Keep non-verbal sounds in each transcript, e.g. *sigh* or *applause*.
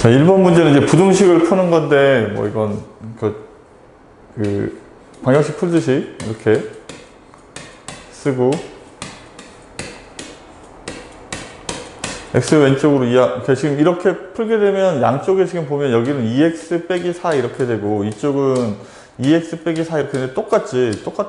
자, 1번 문제는 이제 부등식을 푸는 건데, 뭐 이건, 그, 그, 방정식 풀듯이 이렇게 쓰고, x 왼쪽으로 이하, 그러니까 지금 이렇게 풀게 되면 양쪽에 지금 보면 여기는 2x 빼기 4 이렇게 되고, 이쪽은 2x 빼기 4 이렇게 되는데 똑같지. 똑같,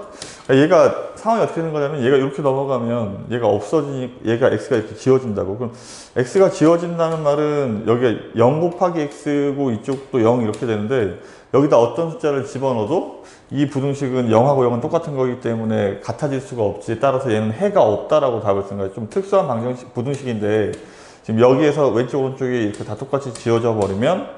그러니까 얘가 상황이 어떻게 되는 거냐면 얘가 이렇게 넘어가면 얘가 없어지니, 얘가 x가 이렇게 지워진다고. 그럼 x가 지워진다는 말은 여기가 0 곱하기 x고 이쪽도 0 이렇게 되는데 여기다 어떤 숫자를 집어넣어도 이 부등식은 0하고 0은 똑같은 거기 때문에 같아질 수가 없지. 따라서 얘는 해가 없다라고 답을 쓴 거예요. 좀 특수한 방정식, 부등식인데 지금 여기에서 왼쪽 오른쪽이 이렇게 다 똑같이 지워져 버리면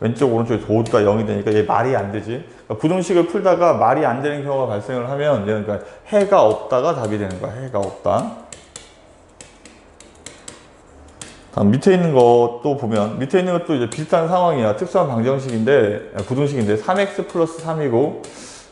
왼쪽 모두 다 0이 되니까 얘 말이 안 되지. 그러니까 부등식을 풀다가 말이 안 되는 경우가 발생을 하면 얘는 그러니까 해가 없다가 답이 되는 거야. 해가 없다. 다음 밑에 있는 것도 보면 밑에 있는 것도 이제 비슷한 상황이야. 특수한 방정식인데 부등식인데 3x 플러스 3이고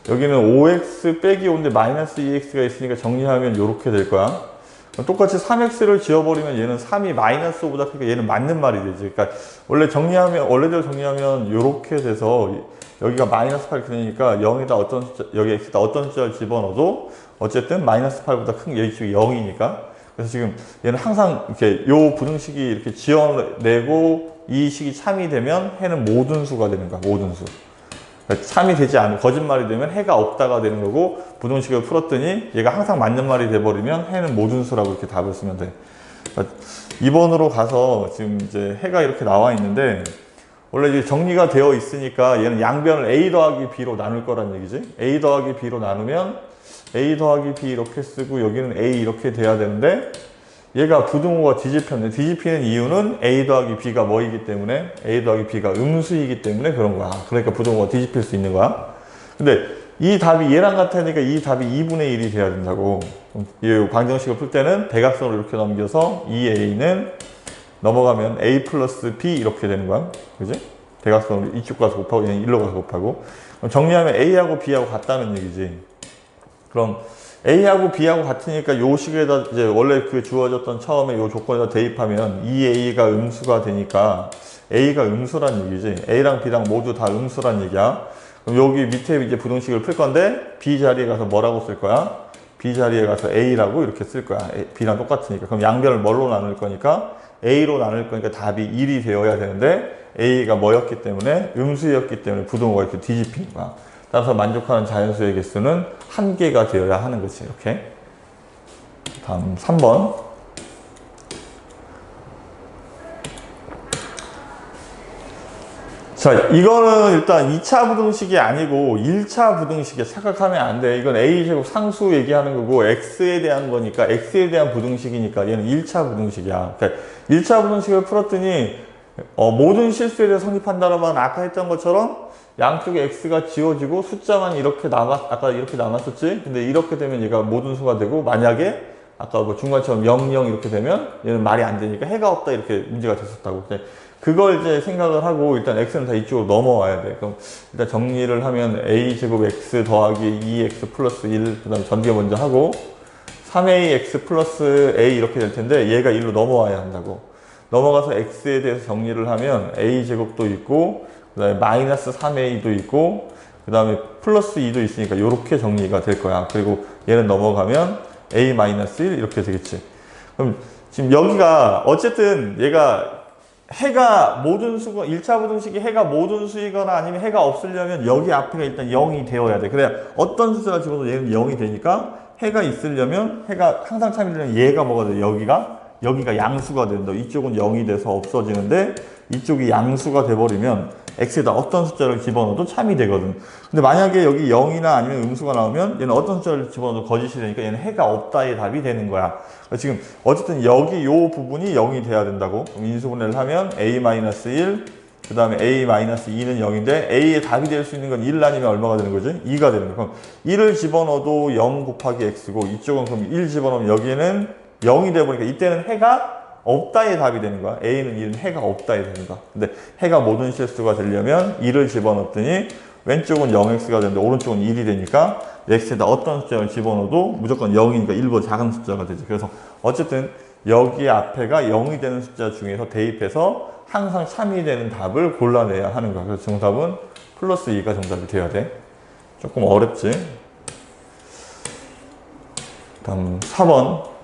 여기는 5x 빼기 5인데 마이너스 2x가 있으니까 정리하면 이렇게 될 거야. 똑같이 3x를 지워버리면 얘는 3이 마이너스 5보다 크니까 얘는 맞는 말이 되지. 그러니까 원래 정리하면 원래대로 정리하면 이렇게 돼서 여기가 마이너스 8 되니까 0에다 어떤 숫자, 여기 x에다 어떤 숫자를 집어넣어도 어쨌든 마이너스 8보다 큰게 여기 0이니까 그래서 지금 얘는 항상 이렇게 요 부등식이 이렇게 지어내고 이 식이 참이 되면 해는 모든 수가 되는 거야. 모든 수. 참이 되지 않은 거짓말이 되면 해가 없다가 되는 거고 부등식을 풀었더니 얘가 항상 맞는 말이 돼버리면 해는 모든 수라고 이렇게 답을 쓰면 돼. 그러니까 2번으로 가서 지금 이제 해가 이렇게 나와 있는데 원래 이제 정리가 되어 있으니까 얘는 양변을 a 더하기 b로 나눌 거란 얘기지. a 더하기 b로 나누면 a 더하기 b 이렇게 쓰고 여기는 a 이렇게 돼야 되는데 얘가 부등호가 뒤집혔네. 뒤집히는 이유는 a 더하기 b가 뭐이기 때문에 a 더하기 b가 음수이기 때문에 그런 거야. 그러니까 부등호가 뒤집힐 수 있는 거야. 근데 이 답이 얘랑 같으니까 이 답이 2분의 1이 돼야 된다고. 이 방정식을 풀 때는 대각선으로 이렇게 넘겨서 2a는 넘어가면 a 플러스 b 이렇게 되는 거야. 그지? 대각선으로 이쪽 가서 곱하고 얘는 1로 가서 곱하고. 정리하면 a하고 b하고 같다는 얘기지. 그럼 A하고 B하고 같으니까 요 식에다 이제 원래 그 주어졌던 처음에 요 조건에다 대입하면 이 A가 음수가 되니까 A가 음수란 얘기지. A랑 B랑 모두 다 음수란 얘기야. 그럼 여기 밑에 이제 부등식을 풀 건데 B 자리에 가서 뭐라고 쓸 거야? B 자리에 가서 A라고 이렇게 쓸 거야. B랑 똑같으니까. 그럼 양변을 뭘로 나눌 거니까 A로 나눌 거니까 답이 1이 되어야 되는데 A가 뭐였기 때문에 음수였기 때문에 부등호가 이렇게 뒤집힌 거야. 따라서 만족하는 자연수의 개수는 한 개가 되어야 하는 거지. 이렇게. 다음 3번. 자, 이거는 일단 2차 부등식이 아니고 1차 부등식에 착각하면 안 돼. 이건 A제곱 상수 얘기하는 거고 X에 대한 거니까 X에 대한 부등식이니까 얘는 1차 부등식이야. 그러니까 1차 부등식을 풀었더니 어, 모든 실수에 대해 성립한다라면 아까 했던 것처럼 양쪽에 x가 지워지고 숫자만 이렇게 남았 아까 이렇게 남았었지? 근데 이렇게 되면 얘가 모든 수가 되고 만약에 아까 뭐 중간처럼 0, 0 이렇게 되면 얘는 말이 안 되니까 해가 없다 이렇게 문제가 됐었다고. 근데 그걸 이제 생각을 하고 일단 x는 다 이쪽으로 넘어와야 돼. 그럼 일단 정리를 하면 a 제곱 x 더하기 2x 플러스 1 그 다음 전개 먼저 하고 3ax 플러스 a 이렇게 될 텐데 얘가 1로 넘어와야 한다고 넘어가서 x에 대해서 정리를 하면 a 제곱도 있고 그 다음에 마이너스 3a도 있고 그 다음에 플러스 2도 있으니까 이렇게 정리가 될 거야. 그리고 얘는 넘어가면 a 마이너스 1 이렇게 되겠지. 그럼 지금 여기가 어쨌든 얘가 해가 모든 수가 1차 부등식이 해가 모든 수이거나 아니면 해가 없으려면 여기 앞에가 일단 0이 되어야 돼. 그래야 어떤 숫자를 집어도 얘는 0이 되니까 해가 있으려면 해가 항상 참이려면 얘가 뭐가 돼? 여기가 여기가 양수가 된다 이쪽은 0이 돼서 없어지는데 이쪽이 양수가 돼버리면 x에다 어떤 숫자를 집어넣어도 참이 되거든. 근데 만약에 여기 0이나 아니면 음수가 나오면 얘는 어떤 숫자를 집어넣어도 거짓이 되니까 얘는 해가 없다의 답이 되는 거야. 그러니까 지금 어쨌든 여기 요 부분이 0이 돼야 된다고. 인수분해를 하면 a-1, 그 다음에 a-2는 0인데 a의 답이 될 수 있는 건 1 아니면 얼마가 되는 거지? 2가 되는 거야. 그럼 1을 집어넣어도 0 곱하기 x고 이쪽은 그럼 1 집어넣으면 여기에는 0이 돼버리니까 이때는 해가 없다의 답이 되는 거야. A는 1은 해가 없다에 되는 거야. 근데 해가 모든 실수가 되려면 1을 집어넣었더니 왼쪽은 0x가 되는데 오른쪽은 1이 되니까 x에다 어떤 숫자를 집어넣어도 무조건 0이니까 1보다 작은 숫자가 되죠. 그래서 어쨌든 여기 앞에가 0이 되는 숫자 중에서 대입해서 항상 참이 되는 답을 골라내야 하는 거야. 그래서 정답은 플러스 2가 정답이 돼야 돼. 조금 어렵지? 다음 4번.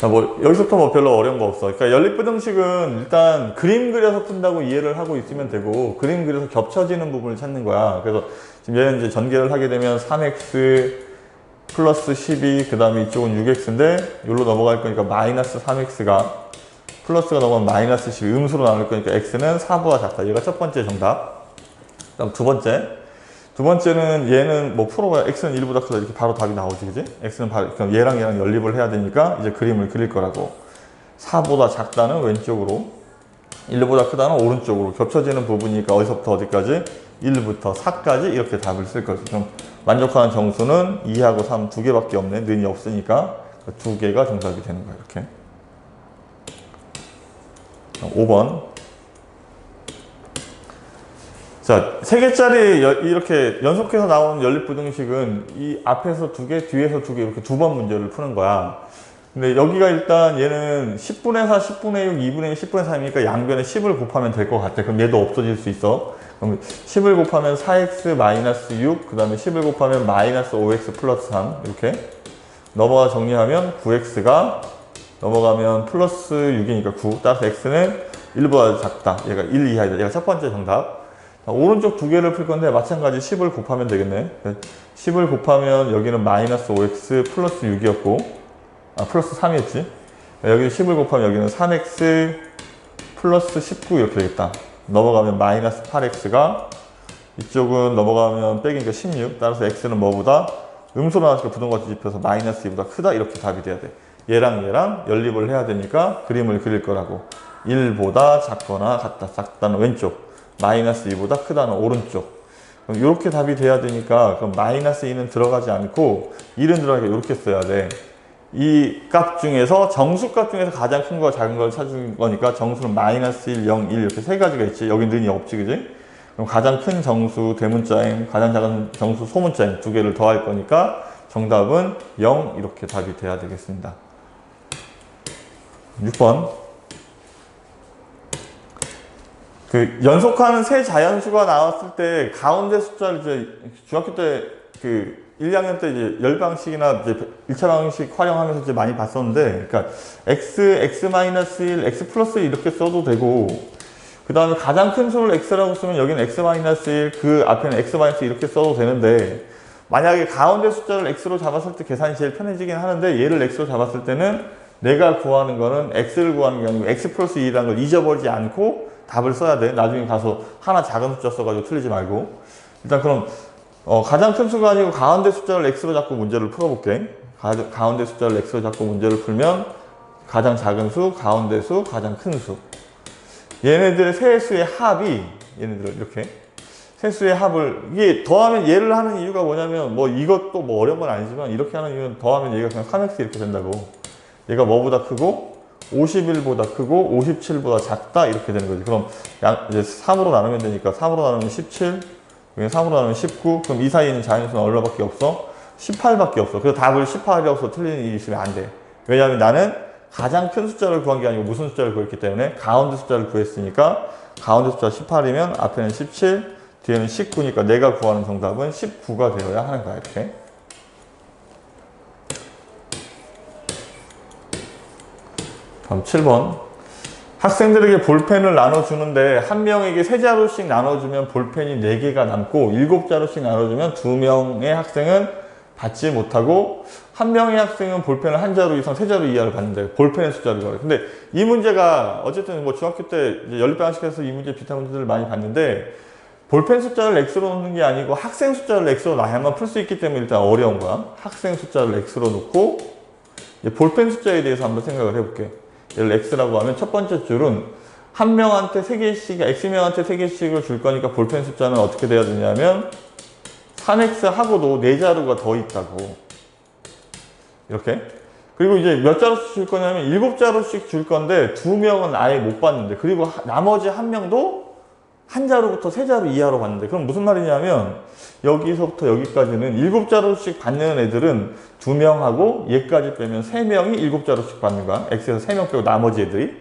자, 뭐, 여기서부터 뭐 별로 어려운 거 없어. 그러니까 연립부등식은 일단 그림 그려서 푼다고 이해를 하고 있으면 되고, 그림 그려서 겹쳐지는 부분을 찾는 거야. 그래서 지금 얘는 이제 전개를 하게 되면 3x 플러스 12, 그 다음에 이쪽은 6x인데, 여기로 넘어갈 거니까 마이너스 3x가 플러스가 넘어가면 마이너스 12, 음수로 나눌 거니까 x는 4보다 작다. 얘가 첫 번째 정답. 그 다음 두 번째. 두 번째는 얘는 뭐 프로가 x는 1보다 크다 이렇게 바로 답이 나오지 그지? x는 바로 그럼 얘랑 얘랑 연립을 해야 되니까 이제 그림을 그릴 거라고. 4보다 작다는 왼쪽으로 1보다 크다는 오른쪽으로 겹쳐지는 부분이니까 어디서부터 어디까지? 1부터 4까지 이렇게 답을 쓸 거지. 그럼 만족하는 정수는 2하고 3 두 개밖에 없네. 는이 없으니까 그두 개가 정답이 되는 거야 이렇게. 5번 자, 세 개짜리 여- 이렇게 연속해서 나오는 연립부등식은 이 앞에서 두 개, 뒤에서 두 개 이렇게 두 번 문제를 푸는 거야. 근데 여기가 일단 얘는 10분의 4, 10분의 6, 2분의 1, 10분의 3이니까 양변에 10을 곱하면 될 것 같아. 그럼 얘도 없어질 수 있어. 그럼 10을 곱하면 4x 마이너스 6, 그 다음에 10을 곱하면 마이너스 5x 플러스 3 이렇게 넘어가 정리하면 9x가 넘어가면 플러스 6이니까 9. 따라서 x는 1보다 작다. 얘가 1 이하이다. 얘가 첫 번째 정답. 자, 오른쪽 두 개를 풀 건데 마찬가지 10을 곱하면 되겠네. 10을 곱하면 여기는 마이너스 5x 플러스 6이었고 아 플러스 3이었지. 여기 10을 곱하면 여기는 3x 플러스 19 이렇게 되겠다. 넘어가면 마이너스 8x가 이쪽은 넘어가면 빼기니까 16. 따라서 x는 뭐보다 음수로 나왔으니까 부동과 뒤집혀서 마이너스 2보다 크다 이렇게 답이 돼야 돼. 얘랑 얘랑 연립을 해야 되니까 그림을 그릴 거라고. 1보다 작거나 같다. 작다는 왼쪽. 마이너스 2보다 크다는 오른쪽. 그럼 이렇게 답이 돼야 되니까 그럼 마이너스 2는 들어가지 않고 1은 들어가게 이렇게 써야 돼. 이 값 중에서 정수값 중에서 가장 큰거 작은 걸 찾은 거니까 정수는 마이너스 1, 0, 1 이렇게 세 가지가 있지. 여기 는이 없지, 그지? 그럼 가장 큰 정수 대문자임, 가장 작은 정수 소문자임 두 개를 더할 거니까 정답은 0 이렇게 답이 돼야 되겠습니다. 6번. 그 연속하는 세 자연수가 나왔을 때 가운데 숫자를 이제 중학교 때그 1, 2학년 때 이제 열 방식이나 이제 1차 방식 활용하면서 이제 많이 봤었는데 그러니까 x, x-1, x 플러스 이렇게 써도 되고 그 다음에 가장 큰 수를 x라고 쓰면 여기는 x-1, 그 앞에는 x-1 이렇게 써도 되는데 만약에 가운데 숫자를 x로 잡았을 때 계산이 제일 편해지긴 하는데 얘를 x로 잡았을 때는 내가 구하는 거는 x를 구하는 게 아니고 x 플러스 2라는 걸 잊어버리지 않고 답을 써야 돼. 나중에 가서 하나 작은 숫자 써가지고 틀리지 말고. 일단 그럼 어, 가장 큰 수가 아니고 가운데 숫자를 x로 잡고 문제를 풀어볼게. 가, 가운데 숫자를 x로 잡고 문제를 풀면 가장 작은 수, 가운데 수, 가장 큰 수. 얘네들의 세 수의 합이 얘네들 이렇게 세 수의 합을 이게 더하면 얘를 하는 이유가 뭐냐면 뭐 이것도 뭐 어려운 건 아니지만 이렇게 하는 이유는 더하면 얘가 그냥 3x 이렇게 된다고. 얘가 뭐보다 크고 51보다 크고 57보다 작다 이렇게 되는 거지. 그럼 양, 이제 3으로 나누면 되니까 3으로 나누면 17, 여기 3으로 나누면 19. 그럼 이 사이에 있는 자연수는 얼마밖에 없어? 18밖에 없어. 그래서 답을 18이라고 틀리는 일이 있으면 안 돼. 왜냐하면 나는 가장 큰 숫자를 구한 게 아니고 무슨 숫자를 구했기 때문에 가운데 숫자를 구했으니까 가운데 숫자 18이면 앞에는 17, 뒤에는 19니까 내가 구하는 정답은 19가 되어야 하는 거야 이렇게. 다음 7번. 학생들에게 볼펜을 나눠주는데 한 명에게 세 자루씩 나눠주면 볼펜이 네 개가 남고 일곱 자루씩 나눠주면 두 명의 학생은 받지 못하고 한 명의 학생은 볼펜을 한 자루 이상 세 자루 이하를 받는데 볼펜의 숫자를 구하래. 근데 이 문제가 어쨌든 뭐 중학교 때 연립방식에서 이 문제 비슷한 문제들을 많이 봤는데 볼펜 숫자를 x로 놓는 게 아니고 학생 숫자를 x로 놔야만 풀 수 있기 때문에 일단 어려운 거야. 학생 숫자를 x로 놓고 볼펜 숫자에 대해서 한번 생각을 해볼게. 얘를 x라고 하면 첫 번째 줄은 한 명한테 세 개씩, x명한테 세 개씩을 줄 거니까 볼펜 숫자는 어떻게 돼야 되냐면 3x 하고도 네 자루가 더 있다고. 이렇게. 그리고 이제 몇 자루씩 줄 거냐면 일곱 자루씩 줄 건데 두 명은 아예 못 받는데 그리고 하- 나머지 한 명도 한 자루부터 세 자루 이하로 받는데 그럼 무슨 말이냐면 여기서부터 여기까지는 일곱 자루씩 받는 애들은 두 명하고 얘까지 빼면 세 명이 일곱 자루씩 받는 거야. X에서 세 명 빼고 나머지 애들이.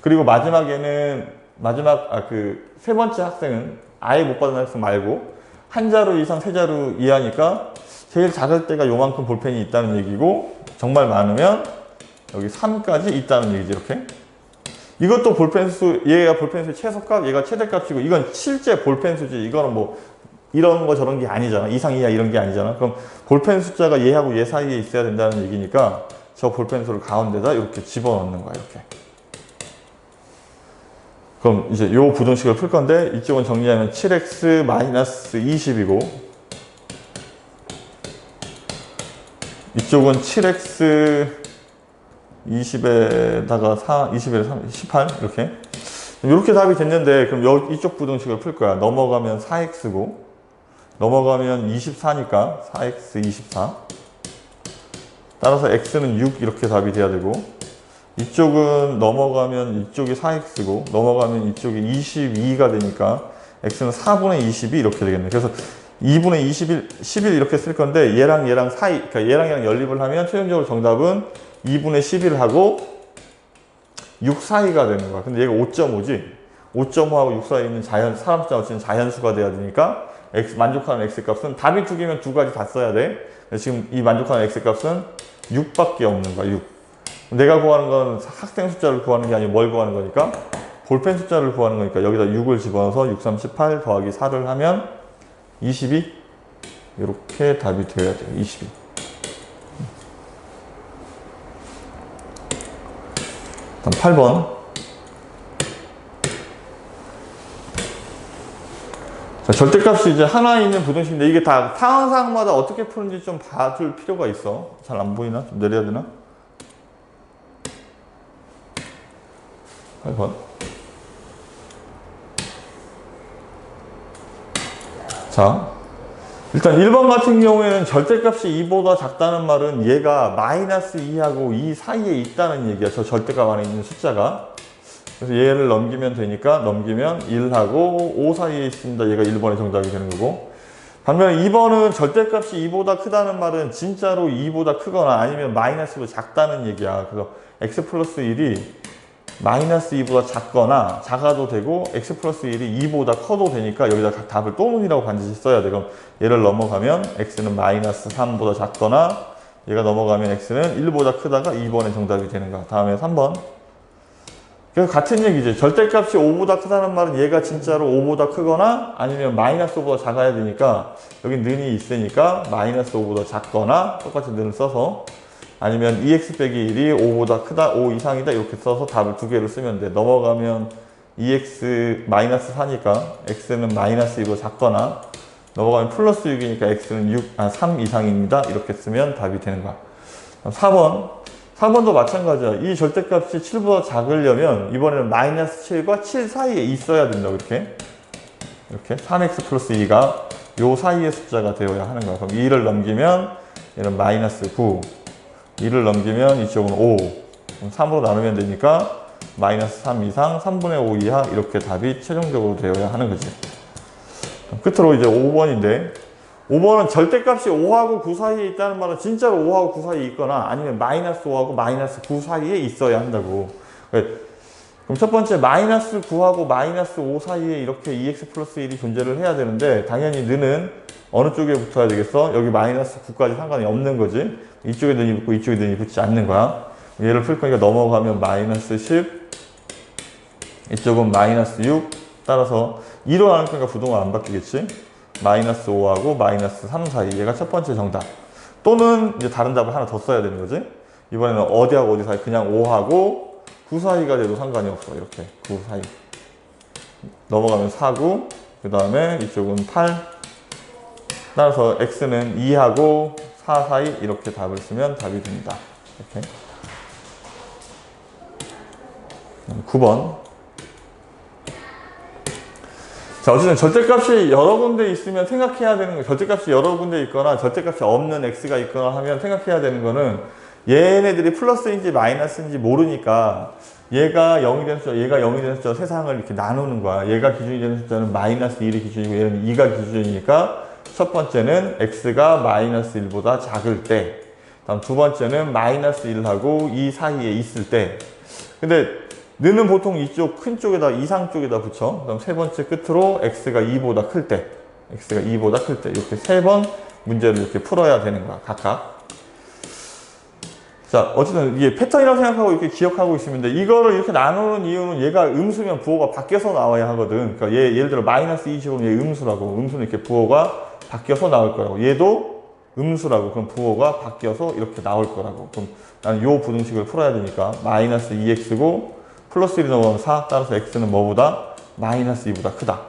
그리고 마지막에는 마지막 아 그 세 번째 학생은 아예 못 받은 학생 말고 한 자루 이상 세 자루 이하니까 제일 작을 때가 요만큼 볼펜이 있다는 얘기고 정말 많으면 여기 3까지 있다는 얘기지 이렇게. 이것도 볼펜 수, 얘가 볼펜 수 최소값, 얘가 최대값이고, 이건 실제 볼펜 수지. 이거는 뭐, 이런 거 저런 게 아니잖아. 이상 이하 이런 게 아니잖아. 그럼 볼펜 숫자가 얘하고 얘 사이에 있어야 된다는 얘기니까, 저 볼펜 수를 가운데다 이렇게 집어넣는 거야, 이렇게. 그럼 이제 요 부등식을 풀 건데, 이쪽은 정리하면 7x-20이고, 이쪽은 7x 20에다가 4, 20에 3, 18 이렇게 이렇게 답이 됐는데 그럼 여, 이쪽 부등식을 풀 거야 넘어가면 4x고 넘어가면 24니까 4x 24 따라서 x는 6 이렇게 답이 돼야 되고 이쪽은 넘어가면 이쪽이 4x고 넘어가면 이쪽이 22가 되니까 x는 4분의 22 이렇게 되겠네 그래서 2분의 21, 11 이렇게 쓸 건데 얘랑 얘랑 사이 그러니까 얘랑 얘랑 연립을 하면 최종적으로 정답은 2분의 11을 하고 6 사이가 되는 거야. 근데 얘가 5.5지. 5.5하고 6 사이에 있는 자연, 사람 숫자 어찌는 자연수가 돼야 되니까 x, 만족하는 x 값은 답이 두 개면 두 가지 다 써야 돼. 지금 이 만족하는 x 값은 6밖에 없는 거야. 6. 내가 구하는 건 학생 숫자를 구하는 게 아니고 뭘 구하는 거니까 볼펜 숫자를 구하는 거니까 여기다 6을 집어넣어서 6, 3, 18 더하기 4를 하면 22 이렇게 답이 되어야 돼요. 22. 다음 8번. 자, 절대값이 이제 하나 있는 부등식인데 이게 다 상황 상황마다 어떻게 푸는지 좀 봐줄 필요가 있어. 잘 안 보이나? 좀 내려야 되나? 8번. 자, 일단 1번 같은 경우에는 절대값이 2보다 작다는 말은 얘가 마이너스 2하고 2 사이에 있다는 얘기야. 저 절대값 안에 있는 숫자가. 그래서 얘를 넘기면 되니까 넘기면 1하고 5 사이에 있습니다. 얘가 1번의 정답이 되는 거고. 반면에 2번은 절대값이 2보다 크다는 말은 진짜로 2보다 크거나 아니면 마이너스보다 작다는 얘기야. 그래서 x 플러스 1이 마이너스 2보다 작거나 작아도 되고 x 플러스 1이 2보다 커도 되니까 여기다 각 답을 또는이라고 반드시 써야 돼. 그럼 얘를 넘어가면 x는 마이너스 3보다 작거나 얘가 넘어가면 x는 1보다 크다가 2번의 정답이 되는 거야. 다음에 3번. 같은 얘기지. 절대값이 5보다 크다는 말은 얘가 진짜로 5보다 크거나 아니면 마이너스 5보다 작아야 되니까 여기 는이 있으니까 마이너스 5보다 작거나 똑같이 는을 써서 아니면 2x 빼기 1이 5보다 크다, 5 이상이다 이렇게 써서 답을 두 개를 쓰면 돼. 넘어가면 2x 마이너스 4니까 x는 마이너스 2보다 작거나 넘어가면 플러스 6이니까 x는 6, 아, 3 이상입니다. 이렇게 쓰면 답이 되는 거야. 4번. 4번도 마찬가지야. 이 절대값이 7보다 작으려면 이번에는 마이너스 7과 7 사이에 있어야 된다고 이렇게. 이렇게 3x 플러스 2가 요 사이의 숫자가 되어야 하는 거야. 그럼 2를 넘기면 얘는 마이너스 9. 2를 넘기면 이쪽은 5. 그럼 3으로 나누면 되니까 마이너스 3 이상 3분의 5 이하 이렇게 답이 최종적으로 되어야 하는 거지. 끝으로 이제 5번인데 5번은 절대값이 5하고 9 사이에 있다는 말은 진짜로 5하고 9 사이에 있거나 아니면 마이너스 5하고 마이너스 9 사이에 있어야 한다고. 그럼 첫 번째 마이너스 9하고 마이너스 5 사이에 이렇게 2x 플러스 1이 존재를 해야 되는데 당연히 는은 어느 쪽에 붙어야 되겠어? 여기 마이너스 9까지 상관이 없는 거지. 이쪽에 는이 붙고 이쪽에 는이 붙지 않는 거야. 얘를 풀 거니까 넘어가면 마이너스 10 이쪽은 마이너스 6 따라서 2로 나눌 거니까 부동은 안 바뀌겠지. 마이너스 5하고 마이너스 3 사이. 얘가 첫 번째 정답. 또는 이제 다른 답을 하나 더 써야 되는 거지? 이번에는 어디하고 어디 사이? 그냥 5하고 9 사이가 돼도 상관이 없어. 이렇게 9 사이. 넘어가면 4, 9, 그 다음에 이쪽은 8 따라서 x는 2하고 4 사이 이렇게 답을 쓰면 답이 됩니다. 이렇게. 9번 자, 어쨌든 절대값이 여러 군데 있으면 생각해야 되는 거, 절대값이 여러 군데 있거나 절대값이 없는 x가 있거나 하면 생각해야 되는 거는 얘네들이 플러스인지 마이너스인지 모르니까 얘가 0이 되는 숫자, 얘가 0이 되는 숫자 세상을 이렇게 나누는 거야. 얘가 기준이 되는 숫자는 마이너스 1이 기준이고 얘는 2가 기준이니까 첫 번째는 x가 마이너스 1보다 작을 때 다음 두 번째는 마이너스 1하고 2 사이에 있을 때 근데 는은 보통 이쪽 큰 쪽에다 이상 쪽에다 붙여. 그다음 세 번째 끝으로 x가 2보다 클 때 x가 2보다 클 때. 이렇게 세 번 문제를 이렇게 풀어야 되는 거야 각각. 자 어쨌든 이게 패턴이라고 생각하고 이렇게 기억하고 있으면 돼. 이거를 이렇게 나누는 이유는 얘가 음수면 부호가 바뀌어서 나와야 하거든. 그러니까 얘 예를 들어 마이너스 2 집으면 얘 음수라고. 음수는 이렇게 부호가 바뀌어서 나올 거라고. 얘도 음수라고. 그럼 부호가 바뀌어서 이렇게 나올 거라고. 그럼 나는 요 부등식을 풀어야 되니까 마이너스 2x고 플러스 1이 넘어가면 4 따라서 x는 뭐보다 마이너스 2보다 크다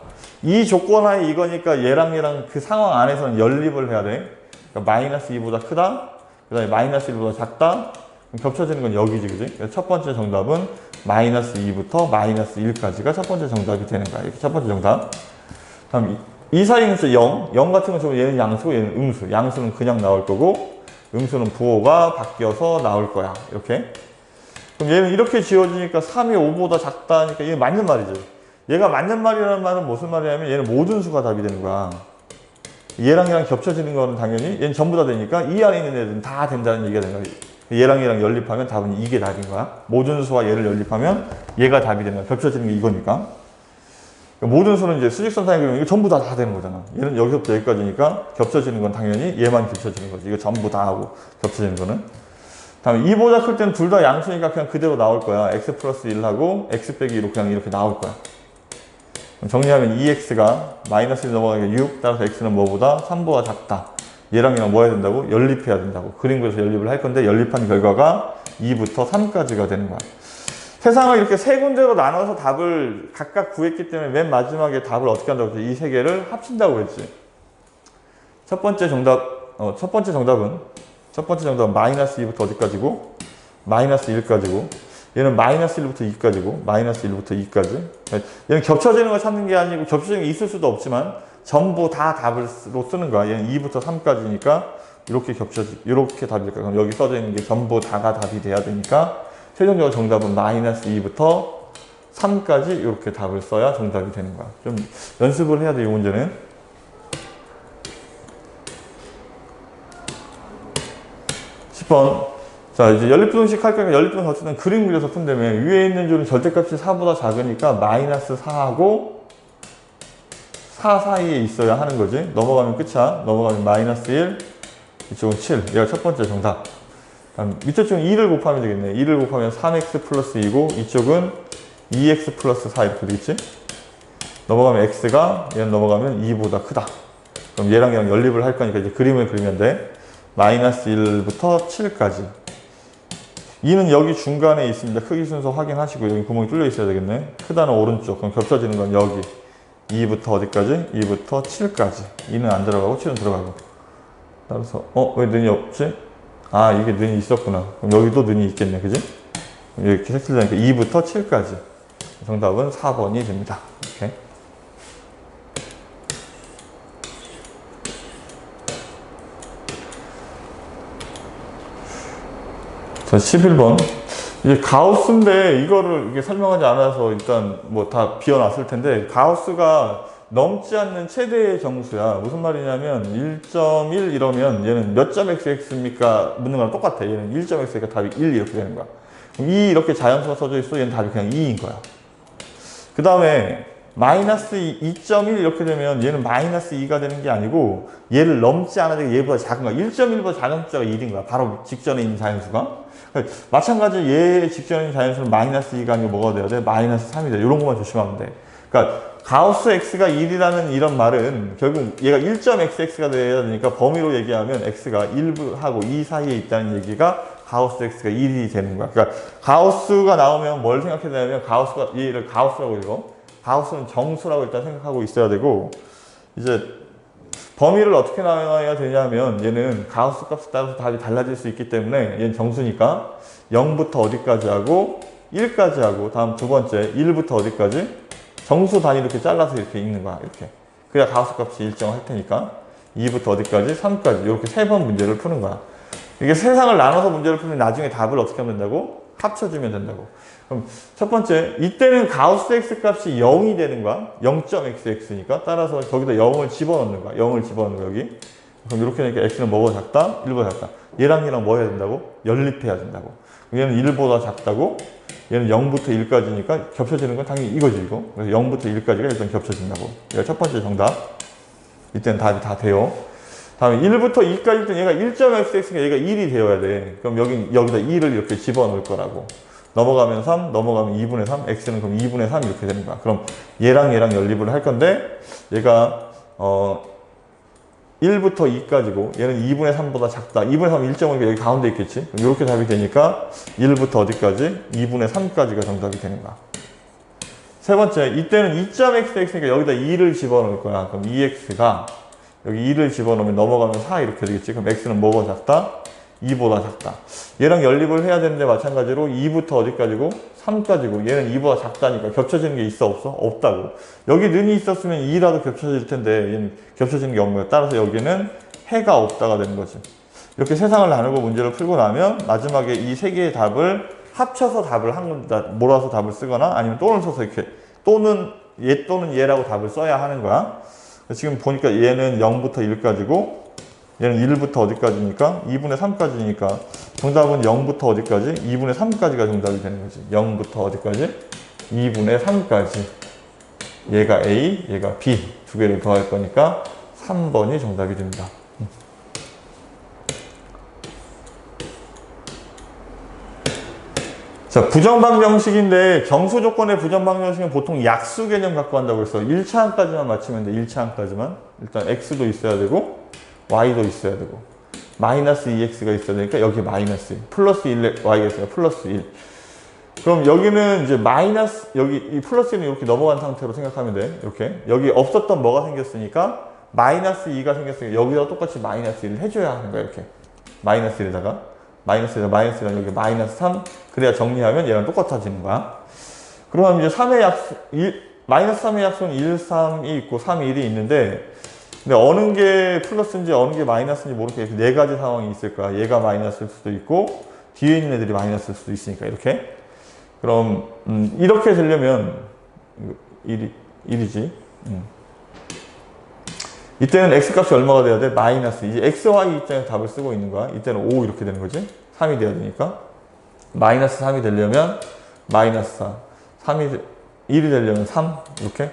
이 조건 하에 이거니까 얘랑 얘랑 그 상황 안에서는 연립을 해야 돼 그러니까 마이너스 2보다 크다 그 다음에 마이너스 1보다 작다 그럼 겹쳐지는 건 여기지 그지 첫 번째 정답은 마이너스 2부터 마이너스 1까지가 첫 번째 정답이 되는 거야 이렇게 첫 번째 정답 다음 이 이 사이는 진짜 0. 0 같은 건좀 얘는 양수고 얘는 음수. 양수는 그냥 나올 거고 음수는 부호가 바뀌어서 나올 거야. 이렇게. 그럼 얘는 이렇게 지워지니까 3이 5보다 작다 니까 얘 맞는 말이지. 얘가 맞는 말이라는 말은 무슨 말이냐면 얘는 모든 수가 답이 되는 거야. 얘랑 얘랑 겹쳐지는 거는 당연히 얘는 전부 다 되니까 이 안에 있는 애들은 다 된다는 얘기가 되는 거야. 얘랑 얘랑 연립하면 답은 이게 답인 거야. 모든 수와 얘를 연립하면 얘가 답이 되는 거야. 겹쳐지는 게 이거니까. 그러니까 모든 수는 이제 수직선상에 그리면 이거 전부 다 다 되는 거잖아. 얘는 여기서부터 여기까지니까 겹쳐지는 건 당연히 얘만 겹쳐지는 거지. 이거 전부 다 하고 겹쳐지는 거는. 다음에 2보다 클 때는 둘 다 양수니까 그냥 그대로 나올 거야. x 플러스 1하고 x 빼기 2로 그냥 이렇게 나올 거야. 정리하면 2x가 마이너스 1 넘어가니까 6 따라서 x는 뭐보다 3보다 작다. 얘랑 얘랑 뭐 해야 된다고? 연립해야 된다고. 그림 그려서 연립을 할 건데 연립한 결과가 2부터 3까지가 되는 거야. 세상을 이렇게 세 군데로 나눠서 답을 각각 구했기 때문에 맨 마지막에 답을 어떻게 한다고 했지? 이 세 개를 합친다고 그랬지. 첫 번째 정답, 어, 첫 번째 정답은, 첫 번째 정답은 마이너스 2부터 어디까지고? 마이너스 1까지고. 얘는 마이너스 1부터 2까지고, 마이너스 1부터 2까지. 얘는 겹쳐지는 걸 찾는 게 아니고, 겹쳐지는 게 있을 수도 없지만, 전부 다 답으로 쓰는 거야. 얘는 2부터 3까지니까, 이렇게 겹쳐지, 이렇게 거야. 그럼 여기 써져 있는 게 전부 다가 답이 돼야 되니까, 최종적으로 정답은 마이너스 2부터 3까지 이렇게 답을 써야 정답이 되는 거야. 좀 연습을 해야 돼, 이 문제는. 십번 자, 이제 연립부등식 할 거니까 연립부등식 어쨌든 그림 그려서 푼다며. 위에 있는 줄은 절대값이 4보다 작으니까 마이너스 4하고 4 사이에 있어야 하는 거지. 넘어가면 끝이야. 넘어가면 마이너스 1, 이쪽은 7. 얘가 첫 번째 정답. 다음 밑에 쪽은 2를 곱하면 되겠네. 2를 곱하면 3x 플러스 2고 이쪽은 2x 플러스 4 이렇게 되겠지? 넘어가면 x가 얘는 넘어가면 2보다 크다. 그럼 얘랑 얘랑 연립을 할 거니까 이제 그림을 그리면 돼. 마이너스 1부터 7까지. 2는 여기 중간에 있습니다. 크기 순서 확인하시고 여기 구멍이 뚫려 있어야 되겠네. 크다는 오른쪽. 그럼 겹쳐지는 건 여기. 2부터 어디까지? 2부터 7까지. 2는 안 들어가고 7은 들어가고. 따라서 어? 왜 눈이 없지? 아 이게 눈이 있었구나 그럼 여기도 눈이 있겠네 그지? 이렇게 색칠되니까 2부터 7까지 정답은 4번이 됩니다 이렇게 자 11번 이게 가우스인데 이거를 이게 설명하지 않아서 일단 뭐 다 비워놨을 텐데 가우스가 넘지 않는 최대의 정수야. 무슨 말이냐면 1.1 이러면 얘는 몇 점 xx입니까? 묻는 거랑 똑같아. 얘는 1.x니까 답이 1 이렇게 되는 거야. 그럼 2 이렇게 자연수가 써져 있어. 얘는 답이 그냥 2인 거야. 그 다음에 마이너스 2.1 이렇게 되면 얘는 마이너스 2가 되는 게 아니고 얘를 넘지 않아도 얘보다 작은 거야. 1.1보다 작은 숫자가 1인 거야. 바로 직전에 있는 자연수가. 그러니까 *laughs* 마찬가지로 얘 있는 자연수는 마이너스 2가 아니고 뭐가 돼야 돼? 마이너스 3이 돼. 이런 것만 조심하면 돼. 그러니까 가우스 x가 1이라는 이런 말은 결국 얘가 1.xx가 돼야 되니까 범위로 얘기하면 x가 1하고 2 사이에 있다는 얘기가 가우스 x가 1이 되는 거야. 그러니까 가우스가 나오면 뭘 생각해야 되냐면 가우스가 얘를 가우스라고 읽어. 가우스는 정수라고 일단 생각하고 있어야 되고 이제 범위를 어떻게 나와야 되냐면 얘는 가우스 값에 따라서 답이 달라질 수 있기 때문에 얘는 정수니까 0부터 어디까지 하고 1까지 하고 다음 두 번째 1부터 어디까지 정수 단위로 이렇게 잘라서 이렇게 읽는 거야. 이렇게. 그래야 가우스 값이 일정할 테니까 2부터 어디까지? 3까지. 이렇게 세 번 문제를 푸는 거야. 이게 세상을 나눠서 문제를 풀면 나중에 답을 어떻게 하면 된다고? 합쳐주면 된다고. 그럼 첫 번째, 이때는 가우스 x 값이 0이 되는 거야. 0.xx니까. 따라서 거기다 0을 집어넣는 거야. 0을 집어넣는 거야, 여기. 그럼 이렇게 되니까 x는 뭐보다 작다? 1보다 작다. 얘랑 얘랑 뭐 해야 된다고? 연립해야 된다고. 얘는 1보다 작다고, 얘는 0부터 1까지니까 겹쳐지는 건 당연히 이거지, 이거. 그래서 0부터 1까지가 일단 겹쳐진다고. 얘가 첫 번째 정답. 이때는 답이 다 돼요. 다음에 1부터 2까지 때 얘가 1.xx니까 얘가 1이 되어야 돼. 그럼 여기, 여기다 2를 이렇게 집어넣을 거라고. 넘어가면 3, 넘어가면 2분의 3, x는 그럼 2분의 3 이렇게 거야. 그럼 얘랑 얘랑 연립을 할 건데, 얘가, 어, 1부터 2까지고, 얘는 2분의 3보다 작다. 2분의 3 1.5니까 여기 가운데 있겠지? 그럼 이렇게 답이 되니까, 1부터 어디까지? 2분의 3까지가 정답이 되는 거야. 세 번째, 이때는 2.xx니까 여기다 2를 집어넣을 거야. 그럼 2x가 여기 2를 집어넣으면 넘어가면 4 이렇게 되겠지. 그럼 x는 뭐보다 작다? 2보다 작다. 얘랑 연립을 해야 되는데 마찬가지로 2부터 어디까지고? 3까지고 얘는 2보다 작다니까 겹쳐지는 게 있어 없어? 없다고. 여기 는이 있었으면 2라도 겹쳐질 텐데 얘는 겹쳐지는 게 없는 거야. 따라서 여기는 해가 없다가 되는 거지. 이렇게 세상을 나누고 문제를 풀고 나면 마지막에 이 세 개의 답을 합쳐서 답을 한 건다 몰아서 답을 쓰거나 아니면 또는 써서 이렇게 또는 얘 또는 얘라고 답을 써야 하는 거야. 지금 보니까 얘는 0부터 1까지고 얘는 1부터 어디까지니까 2분의 3까지니까 정답은 0부터 어디까지? 2분의 3까지가 정답이 되는 거지. 0부터 어디까지? 2분의 3까지. 얘가 A, 얘가 B 두 개를 더할 거니까 3번이 정답이 됩니다. 자, 부정방 정식인데 정수 조건의 부정방 정식은 보통 약수 개념 갖고 한다고 해서 1차항까지만 맞추면 돼. 1차항까지만. 일단 x도 있어야 되고 y도 있어야 되고 마이너스 2x가 있어야 되니까 여기 마이너스 1. 플러스 1 y가 있으니까 플러스 1. 그럼 여기는 이제 마이너스 여기 이 플러스 1은 이렇게 넘어간 상태로 생각하면 돼. 이렇게. 여기 없었던 뭐가 생겼으니까 마이너스 2가 생겼으니까 여기다 똑같이 마이너스 1을 해줘야 하는 거야. 이렇게. 마이너스 1에다가 마이너스에다 마이너스랑 여기 마이너스 3 그래야 정리하면 얘랑 똑같아지는 거야. 그러면 이제 3의 약수, 1, 마이너스 3의 약수는 1, 3이 있고 3, 1이 있는데 근데 어느 게 플러스인지 어느 게 마이너스인지 모르게 네 가지 상황이 있을 거야. 얘가 마이너스일 수도 있고 뒤에 있는 애들이 마이너스일 수도 있으니까 이렇게. 그럼 음, 이렇게 되려면 1이, 1이지. 음. 이때는 x값이 얼마가 돼야 돼? 마이너스. 이제 x, y 입장에서 답을 쓰고 있는 거야. 이때는 5 이렇게 되는 거지. 3이 돼야 되니까. 마이너스 3이 되려면 마이너스 4. 3이, 1이 되려면 3. 이렇게.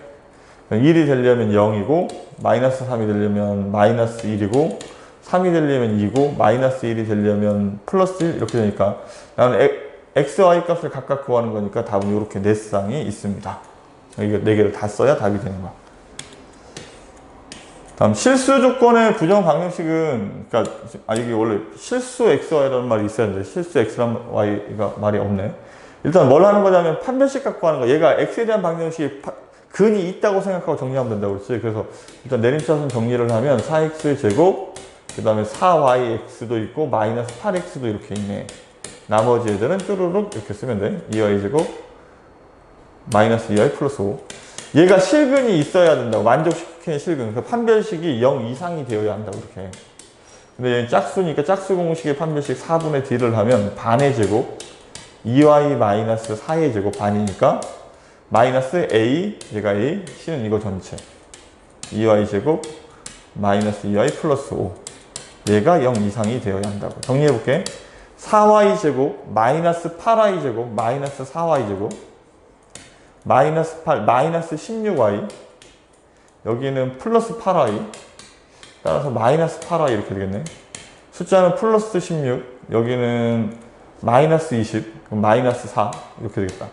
1이 되려면 0이고, 마이너스 3이 되려면 마이너스 1이고, 3이 되려면 2고, 마이너스 1이 되려면 플러스 1 이렇게 되니까 나는 에- x, y 값을 각각 구하는 거니까 답은 이렇게 네 쌍이 있습니다. 이거 네 개를 다 써야 답이 되는 거야. 다음 실수 조건의 부정 방정식은 그러니까 아 이게 원래 실수 xy라는 말이 있어야 되는데 실수 x란 y가 말이 없네. 일단 뭘 하는 거냐면 판별식 갖고 하는 거. 얘가 x에 대한 방정식이 파- 근이 있다고 생각하고 정리하면 된다고 그랬지. 그래서 일단 내림차순 정리를 하면 4x 제곱 그 다음에 4yx도 있고 마이너스 8x도 이렇게 있네. 나머지 애들은 쭈루룩 이렇게 쓰면 돼. 2y 제곱 마이너스 2y 플러스 5. 얘가 실근이 있어야 된다고 만족시키는 실근. 그 판별식이 0 이상이 되어야 한다고 이렇게. 근데 얘는 짝수니까 짝수 공식의 판별식 4분의 d를 하면 반의 제곱 2y 마이너스 4의 제곱 반이니까 마이너스 a 얘가 a c는 이거 전체. 2y 제곱 마이너스 2y 플러스 5 얘가 0 이상이 되어야 한다고. 정리해 볼게. 4y 제곱 마이너스 8y 제곱 마이너스 4y 제곱 마이너스 8, 마이너스 16y 여기는 플러스 8y 따라서 마이너스 8y 이렇게 되겠네. 숫자는 플러스 16 여기는 마이너스 20 그럼 마이너스 4 이렇게 되겠다.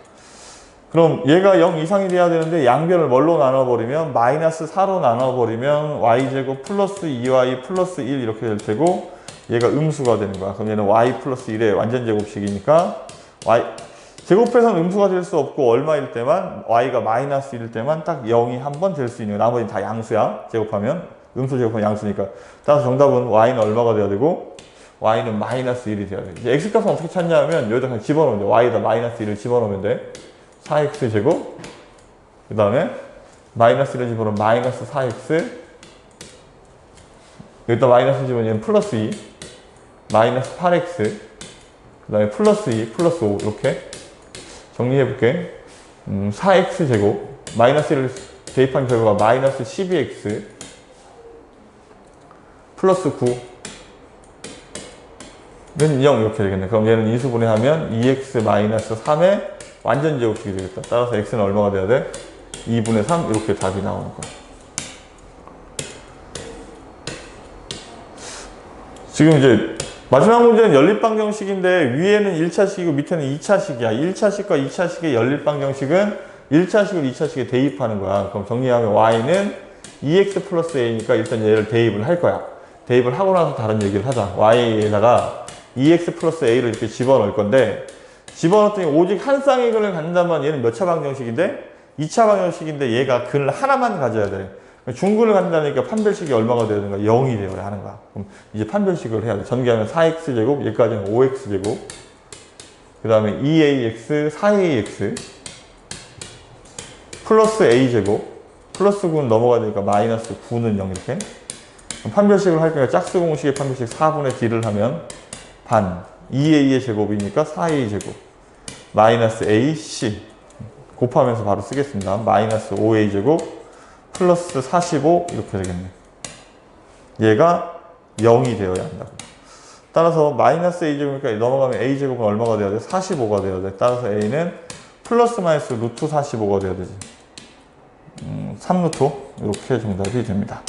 그럼 얘가 0 이상이 돼야 되는데 양변을 뭘로 나눠버리면 마이너스 4로 나눠버리면 y제곱 플러스 2y 플러스 1 이렇게 될 테고 얘가 음수가 되는 거야. 그럼 얘는 y 플러스 1의 완전 제곱식이니까 y 제곱해서는 음수가 될 수 없고 얼마일 때만 y가 마이너스일 때만 딱 0이 한 번 될 수 있는. 나머지는 다 양수야. 제곱하면 음수 제곱하면 양수니까. 따라서 정답은 y는 얼마가 돼야 되고 y는 마이너스 1이 돼야 돼. 이제 x값은 어떻게 찾냐면 여기다 그냥 집어넣으면 돼. y에다 마이너스 1을 집어넣으면 돼. 4x 제곱. 그 다음에 마이너스 1을 집어넣으면 마이너스 4x 여기다 마이너스 집어넣으면 플러스 2 마이너스 8x 그 다음에 플러스 2 플러스 5 이렇게 정리해 볼게. 음, 4x 제곱 마이너스 1을 대입한 결과가 마이너스 12x 플러스 9는 0 이렇게 되겠네. 그럼 얘는 인수분해하면 2x 마이너스 3의 완전 제곱식이 되겠다. 따라서 x는 얼마가 돼야 돼? 2분의 3 이렇게 답이 나오는 거야. 지금 이제 마지막 문제는 연립방정식인데 위에는 1차식이고 밑에는 2차식이야. 1차식과 2차식의 연립방정식은 1차식을 2차식에 대입하는 거야. 그럼 정리하면 y는 2x 플러스 a니까 일단 얘를 대입을 할 거야. 대입을 하고 나서 다른 얘기를 하자. y에다가 2x 플러스 a를 이렇게 집어넣을 건데 집어넣었더니 오직 한 쌍의 근을 갖는다면 얘는 몇 차 방정식인데? 2차 방정식인데 얘가 근을 하나만 가져야 돼. 중근을 갖는다니까 판별식이 얼마가 되는가? 0이 되어야 하는 거야. 그럼 이제 판별식을 해야 돼. 전개하면 4x제곱, 여기까지는 5x제곱, 그 다음에 2ax, 4ax, 플러스 a제곱, 플러스 9는 넘어가니까 마이너스 9는 0 이렇게. 판별식을 할 거니까 짝수 공식의 판별식 4분의 d를 하면 반. 2a의 제곱이니까 4a 제곱. 마이너스 ac. 곱하면서 바로 쓰겠습니다. 마이너스 5a 제곱. 플러스 45 이렇게 되겠네. 얘가 0이 되어야 한다고. 따라서 마이너스 a제곱이니까 넘어가면 a제곱은 얼마가 돼야 돼? 45가 돼야 돼. 따라서 a는 플러스 마이너스 루트 45가 돼야 되지. 음, 3루트 이렇게 정답이 됩니다.